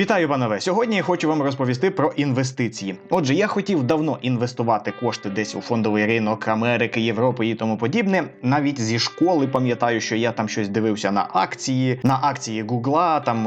Вітаю, панове! Сьогодні я хочу вам розповісти про інвестиції. Отже, я хотів давно інвестувати кошти десь у фондовий ринок Америки, Європи і тому подібне. Навіть зі школи пам'ятаю, що я там щось дивився на акції, на акції Гугла, там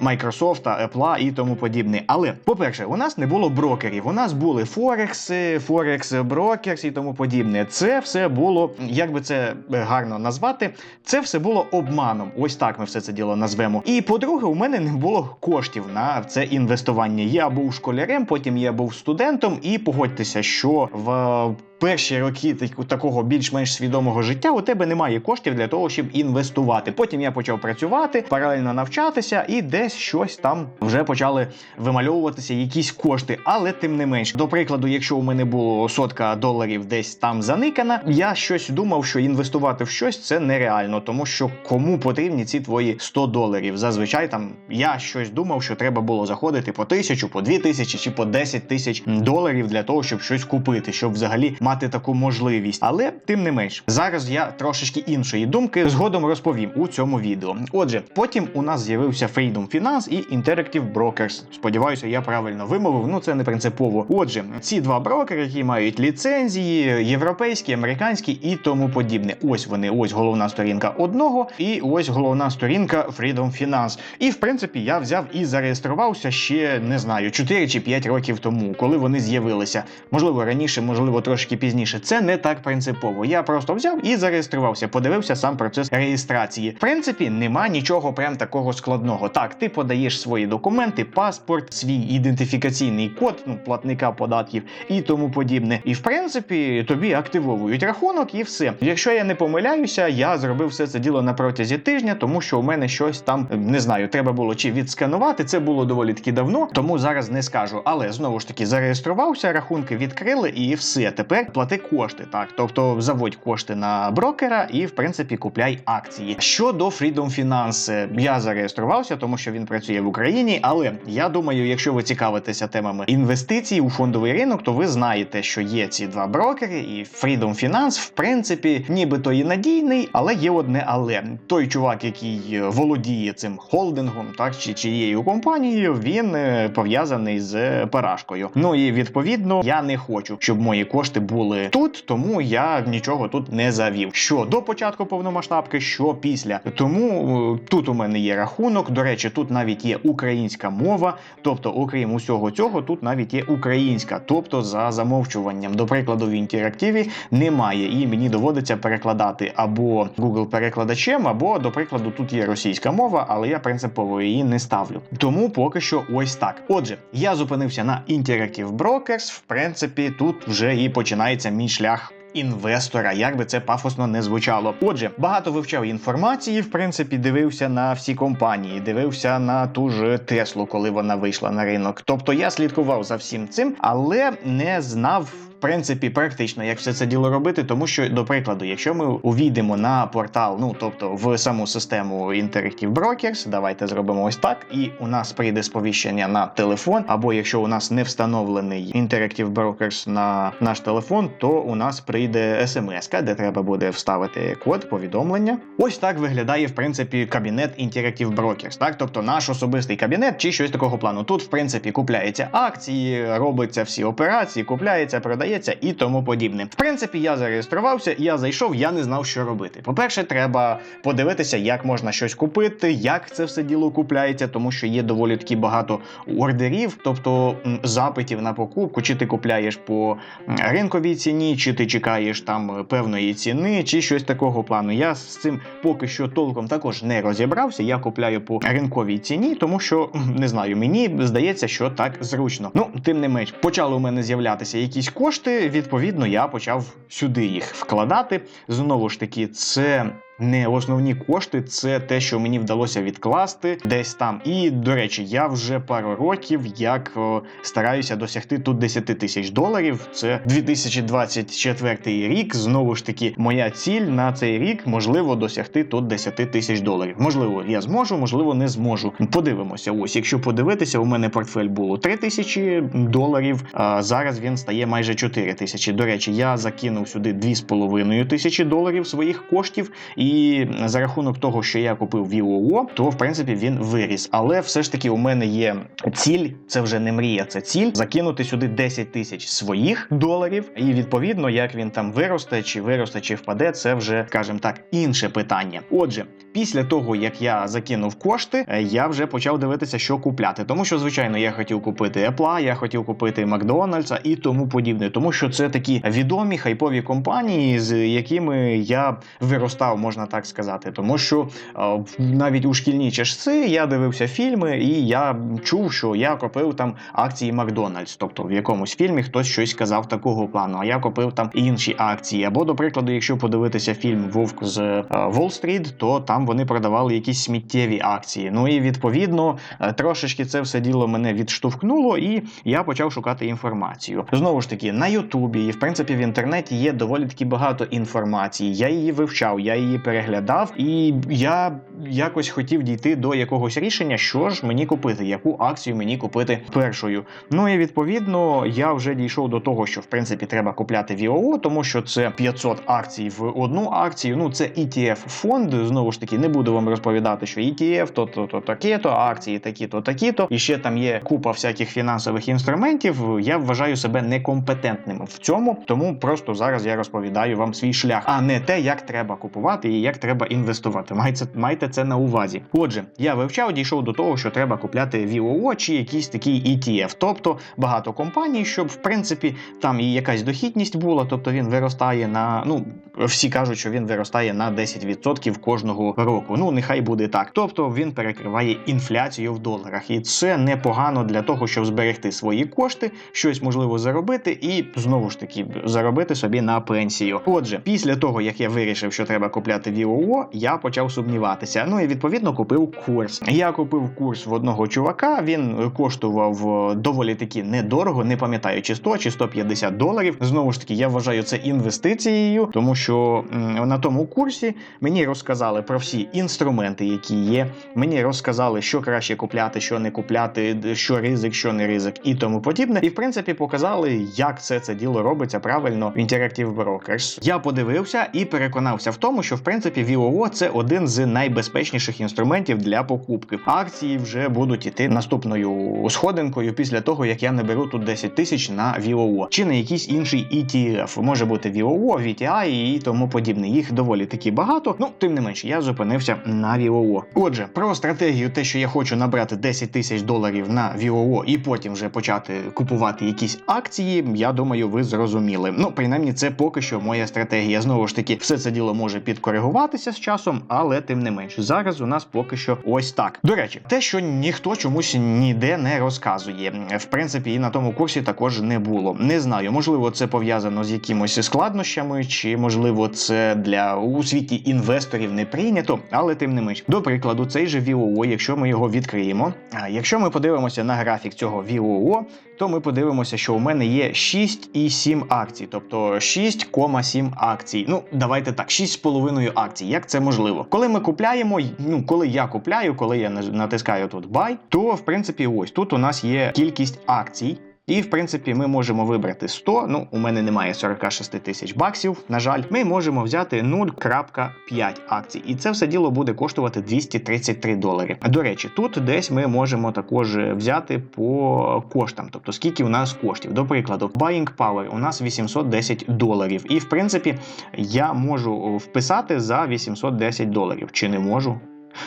Майкрософта, Apple і тому подібне. Але, по-перше, у нас не було брокерів. У нас були Форекси, Форекс Брокерс і тому подібне. Це все було, як би це гарно назвати, це все було обманом. Ось так ми все це діло назвемо. І по-друге, у мене не було коштів на це інвестування. Я був школярем, потім я був студентом, і погодьтеся, що в перші роки так- такого більш-менш свідомого життя у тебе немає коштів для того, щоб інвестувати. Потім я почав працювати, паралельно навчатися, і десь щось там вже почали вимальовуватися якісь кошти. Але тим не менш, до прикладу, якщо у мене було сотка доларів десь там заникана, я щось думав, що інвестувати в щось це нереально, тому що кому потрібні ці твої 100 доларів? Зазвичай там я щось думав, що треба було заходити по тисячу, по дві тисячі чи по 10 тисяч доларів для того, щоб щось купити, щоб взагалі мати таку можливість. Але тим не менш, зараз я трошечки іншої думки згодом розповім у цьому відео. Отже, потім у нас з'явився Freedom Finance і Interactive Brokers. Сподіваюся, я правильно вимовив. Ну це не принципово. Отже, ці два брокери, які мають ліцензії, європейські, американські і тому подібне. Ось вони, ось головна сторінка одного, і ось головна сторінка Freedom Finance. І в принципі я взяв і зареєструвався ще не знаю 4 чи 5 років тому, коли вони з'явилися. Можливо, раніше, можливо, трошки пізніше. Це не так принципово. Я просто взяв і зареєструвався, подивився сам процес реєстрації. В принципі, нема нічого прям такого складного. Так, ти подаєш свої документи, паспорт, свій ідентифікаційний код, ну платника податків і тому подібне. І в принципі тобі активовують рахунок і все. Якщо я не помиляюся, я зробив все це діло на протязі тижня, тому що у мене щось там не знаю, треба було чи відсканувати. Це було доволі таки давно, тому зараз не скажу. Але знову ж таки зареєструвався, рахунки відкрили і все. Тепер плати кошти. Так, тобто заводь кошти на брокера і в принципі купляй акції. Щодо Freedom Finance, я зареєструвався, тому що він працює в Україні. Але я думаю, якщо ви цікавитеся темами інвестицій у фондовий ринок, то ви знаєте, що є ці два брокери, і Freedom Finance, в принципі, нібито і надійний, але є одне але той чувак, який володіє цим холдингом, так чи чиєю компанією, він е, пов'язаний з парашкою. Ну і відповідно я не хочу, щоб мої кошти були тут, тому я нічого тут не завів. Що до початку повномасштабки, що після. Тому е, тут у мене є рахунок. До речі, тут навіть є українська мова, тобто, окрім усього цього, тут навіть є українська, тобто за замовчуванням. До прикладу, в інтерактиві немає, і мені доводиться перекладати або Google перекладачем, або, до прикладу, тут є російська мова, але я принципово її не ставлю. Тому поки що ось так. Отже, я зупинився на Interactive Brokers. В принципі, тут вже і починається мій шлях. Інвестора, як би це пафосно не звучало. Отже, багато вивчав інформації, в принципі, дивився на всі компанії, дивився на ту ж Теслу, коли вона вийшла на ринок. Тобто я слідкував за всім цим, але не знав. В принципі, практично, як все це діло робити, тому що, до прикладу, якщо ми увійдемо на портал, ну тобто в саму систему Interactive Brokers, давайте зробимо ось так, і у нас прийде сповіщення на телефон, або якщо у нас не встановлений Interactive Brokers на наш телефон, то у нас прийде смс, де треба буде вставити код повідомлення. Ось так виглядає в принципі кабінет Interactive Brokers, так, тобто наш особистий кабінет чи щось такого плану. Тут, в принципі, купляються акції, робиться всі операції, купляється, продається і тому подібне. В принципі, я зареєструвався, я зайшов, я не знав, що робити. По-перше, треба подивитися, як можна щось купити, як це все діло купляється, тому що є доволі таки багато ордерів, тобто запитів на покупку, чи ти купляєш по ринковій ціні, чи ти чекаєш там певної ціни, чи щось такого плану. Я з цим поки що толком також не розібрався. Я купляю по ринковій ціні, тому що не знаю, мені здається, що так зручно. Ну, тим не менш, почали у мене з'являтися якісь кошти. Відповідно, я почав сюди їх вкладати. Знову ж таки, це не основні кошти, це те, що мені вдалося відкласти десь там. І до речі, я вже пару років як о, стараюся досягти тут 10 тисяч доларів. Це 2024 рік. Знову ж таки, моя ціль на цей рік можливо досягти тут 10 тисяч доларів. Можливо, я зможу, можливо, не зможу. Подивимося. Ось, якщо подивитися, у мене портфель було 3 тисячі доларів. А зараз він стає майже 4 тисячі. До речі, я закинув сюди 2,5 тисячі доларів своїх коштів. І і за рахунок того, що я купив VOO, то в принципі він виріс. Але все ж таки у мене є ціль, це вже не мрія, це ціль закинути сюди 10 тисяч своїх доларів. І відповідно, як він там виросте, чи виросте, чи впаде, це вже, скажімо так, інше питання. Отже, після того як я закинув кошти, е, я вже почав дивитися, що купляти. Тому що, звичайно, я хотів купити Apple, я хотів купити Макдональдса і тому подібне, тому що це такі відомі хайпові компанії, з якими я виростав, можна так сказати. Тому що е, навіть у шкільні часи я дивився фільми, і я чув, що я купив там акції Макдональдс. Тобто в якомусь фільмі хтось щось казав такого плану, а я купив там інші акції. Або, до прикладу, якщо подивитися фільм Вовк з Волл-стріт, то там вони продавали якісь сміттєві акції. Ну і відповідно е, трошечки це все діло мене відштовхнуло, і я почав шукати інформацію. Знову ж таки, на Ютубі і в принципі в інтернеті є доволі таки багато інформації. Я її вивчав, я її переглядав, і я якось хотів дійти до якогось рішення, що ж мені купити, яку акцію мені купити першою. Ну і відповідно я вже дійшов до того, що в принципі треба купляти VOO, тому що це 500 акцій в одну акцію. Ну це ETF фонд. Знову ж таки, не буду вам розповідати, що ETF, то то то таке, то акції такі, то такі, то і ще там є купа всяких фінансових інструментів. Я вважаю себе некомпетентним в цьому, тому просто зараз я розповідаю вам свій шлях, а не те, як треба купувати як треба інвестувати. Майте, майте це на увазі. Отже, я вивчав, дійшов до того, що треба купляти VOO чи якийсь такий ETF, тобто багато компаній, щоб в принципі там і якась дохідність була, тобто він виростає на ну всі кажуть, що він виростає на 10% кожного року. Ну нехай буде так. Тобто він перекриває інфляцію в доларах, і це непогано для того, щоб зберегти свої кошти, щось можливо заробити, і знову ж таки заробити собі на пенсію. Отже, після того як я вирішив, що треба купляти VOO, я почав сумніватися. Ну і відповідно купив курс. Я купив курс в одного чувака. Він коштував е, доволі таки недорого, не пам'ятаю, чи 100 чи 150 доларів. Знову ж таки, я вважаю це інвестицією, тому що м, на тому курсі мені розказали про всі інструменти, які є. Мені розказали, що краще купляти, що не купляти, що ризик, що не ризик, і тому подібне. І в принципі показали, як все це діло робиться правильно в Interactive Brokers. Я подивився і переконався в тому, що в принципі VOO – це один з найбезпечніших інструментів для покупки. Акції вже будуть іти наступною сходинкою після того, як я наберу тут 10 тисяч на VOO. чи на якийсь інший ETF. Може бути VOO, VTI і тому подібне. Їх доволі таки багато. Ну тим не менше, я зупинився на VOO. Отже, про стратегію, те, що я хочу набрати 10 тисяч доларів на VOO і потім вже почати купувати якісь акції. Я думаю, ви зрозуміли. Ну, принаймні, це поки що моя стратегія. Знову ж таки, все це діло може підкоригуватися з часом, але тим не менше, зараз у нас поки що ось так. До речі, те, що ніхто чомусь ніде не розказує, в принципі, і на тому курсі також не було. Не знаю, можливо, це пов'язано з якимось складнощами, чи можливо це для у світі інвесторів не прийнято, але тим не менш. До прикладу, цей же VOO, якщо ми його відкриємо. Якщо ми подивимося на графік цього VOO, то ми подивимося, що у мене є 6,7 акцій, тобто 6,7 акцій. Ну, давайте так, 6,5 акцій. Як це можливо? Коли ми купляємо, ну коли я купляю, коли я натискаю тут buy, то в принципі ось тут у нас є кількість акцій. І в принципі ми можемо вибрати 100, Ну у мене немає 46 тисяч баксів. На жаль, ми можемо взяти 0,5 акцій, і це все діло буде коштувати 233 долари. До речі, тут десь ми можемо також взяти по коштам, тобто скільки у нас коштів. До прикладу, Buying Power у нас 810 доларів. І в принципі я можу вписати за 810 доларів. Чи не можу?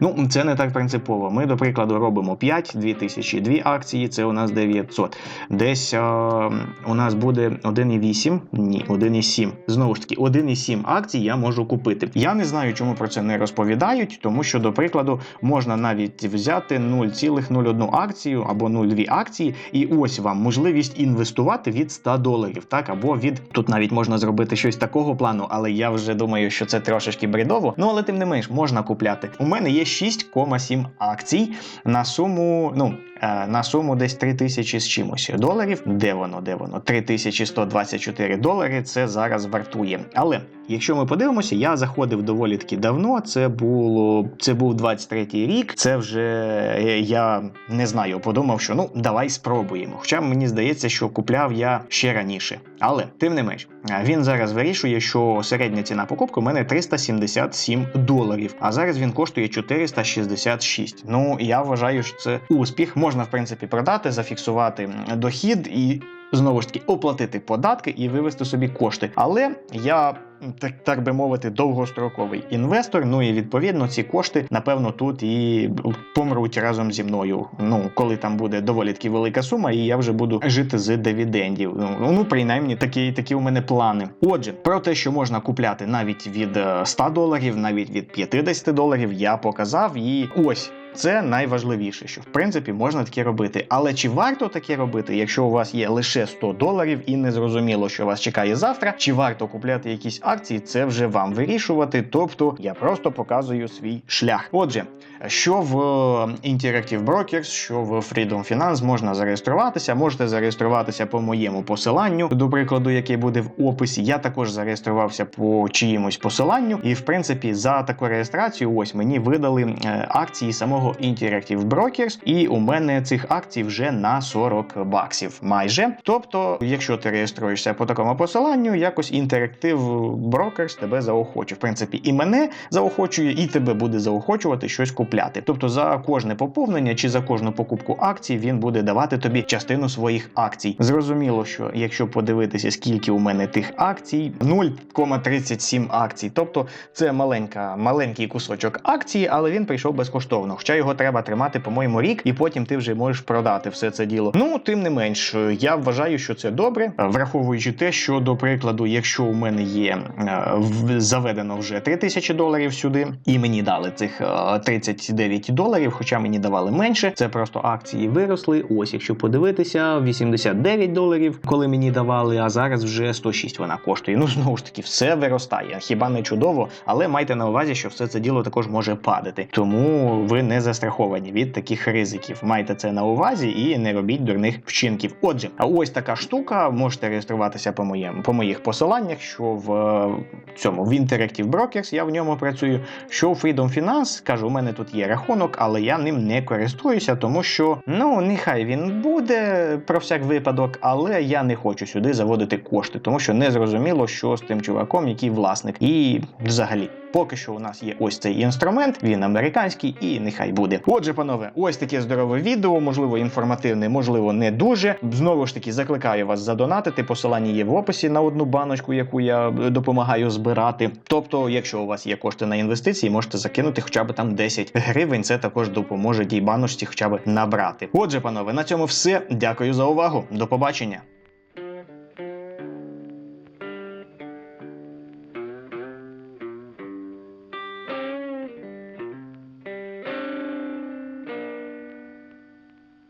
Ну, це не так принципово. Ми, до прикладу, робимо 5, 2000, 2 акції, це у нас 900. Десь а, у нас буде 1,8, ні, 1,7. Знову ж таки, 1,7 акцій я можу купити. Я не знаю, чому про це не розповідають, тому що, до прикладу, можна навіть взяти 0,01 акцію або 0,2 акції, і ось вам можливість інвестувати від 100 доларів, так, або від тут навіть можна зробити щось такого плану, але я вже думаю, що це трошечки бредово. Ну, але тим не менш, можна купляти. У мене є 6,7 акцій на суму, ну, е, на суму десь 3000 з чимось доларів. Де воно? Де воно? 3124 долари. Це зараз вартує. Але якщо ми подивимося, я заходив доволі таки давно. Це було це був 23-й рік. Це вже е, я не знаю, подумав, що ну давай спробуємо. Хоча мені здається, що купляв я ще раніше. Але тим не менш, е, він зараз вирішує, що середня ціна покупки у мене 377 доларів, а зараз він коштує 466. Ну я вважаю, що це успіх. Можна в принципі продати, зафіксувати дохід і. Знову ж таки, оплатити податки і вивести собі кошти. Але я, так, так би мовити, довгостроковий інвестор. Ну і відповідно ці кошти, напевно, тут і помруть разом зі мною. Ну, коли там буде доволі таки велика сума, і я вже буду жити з дивідендів. Ну, ну принаймні, такі, такі у мене плани. Отже, про те, що можна купляти навіть від е, 100 доларів, навіть від 50 доларів, я показав. І ось це найважливіше, що в принципі можна таке робити. Але чи варто таке робити, якщо у вас є лише 100 доларів і не зрозуміло, що вас чекає завтра? Чи варто купляти якісь акції? Це вже вам вирішувати. Тобто я просто показую свій шлях. Отже, що в е, Interactive Brokers, що в Freedom Finance можна зареєструватися. Можете зареєструватися по моєму посиланню, до прикладу, яке буде в описі. Я також зареєструвався по чиїмось посиланню, і в принципі за таку реєстрацію, ось мені видали е, акції самого Interactive Brokers, і у мене цих акцій вже на 40 баксів майже. Тобто, якщо ти реєструєшся по такому посиланню, якось Interactive Brokers тебе заохочує. В принципі, і мене заохочує, і тебе буде заохочувати щось купляти. Тобто за кожне поповнення чи за кожну покупку акцій він буде давати тобі частину своїх акцій. Зрозуміло, що якщо подивитися, скільки у мене тих акцій, 0,37 акцій. Тобто це маленька, маленький кусочок акції, але він прийшов безкоштовно. Хоча його треба тримати, по-моєму, рік, і потім ти вже можеш продати все це діло. Ну тим не менш, я вважаю, що це добре, враховуючи те, що до прикладу, якщо у мене є е, заведено вже 3000 доларів сюди, і мені дали цих е, 39 доларів, хоча мені давали менше. Це просто акції виросли. Ось, якщо подивитися, 89 доларів, коли мені давали, а зараз вже 106 вона коштує. Ну знову ж таки, все виростає. Хіба не чудово, але майте на увазі, що все це діло також може падати. Тому ви не застраховані від таких ризиків. Майте це на увазі і не робіть дурних вчинків. Отже, ось така штука. Можете реєструватися по моєму по моїх посиланнях, що в е, цьому в Interactive Brokers я в ньому працюю. Що в Freedom Finance, кажу, у мене тут є рахунок, але я ним не користуюся, тому що ну нехай він буде про всяк випадок, але я не хочу сюди заводити кошти, тому що не зрозуміло, що з тим чуваком, який власник, і взагалі. Поки що у нас є ось цей інструмент, він американський і нехай буде. Отже, панове, ось таке здорове відео, можливо, інформативне, можливо, не дуже. Знову ж таки, закликаю вас задонатити. Посилання є в описі на одну баночку, яку я допомагаю збирати. Тобто, якщо у вас є кошти на інвестиції, можете закинути хоча б там 10 гривень. Це також допоможе тій баночці хоча б набрати. Отже, панове, на цьому все. Дякую за увагу. До побачення.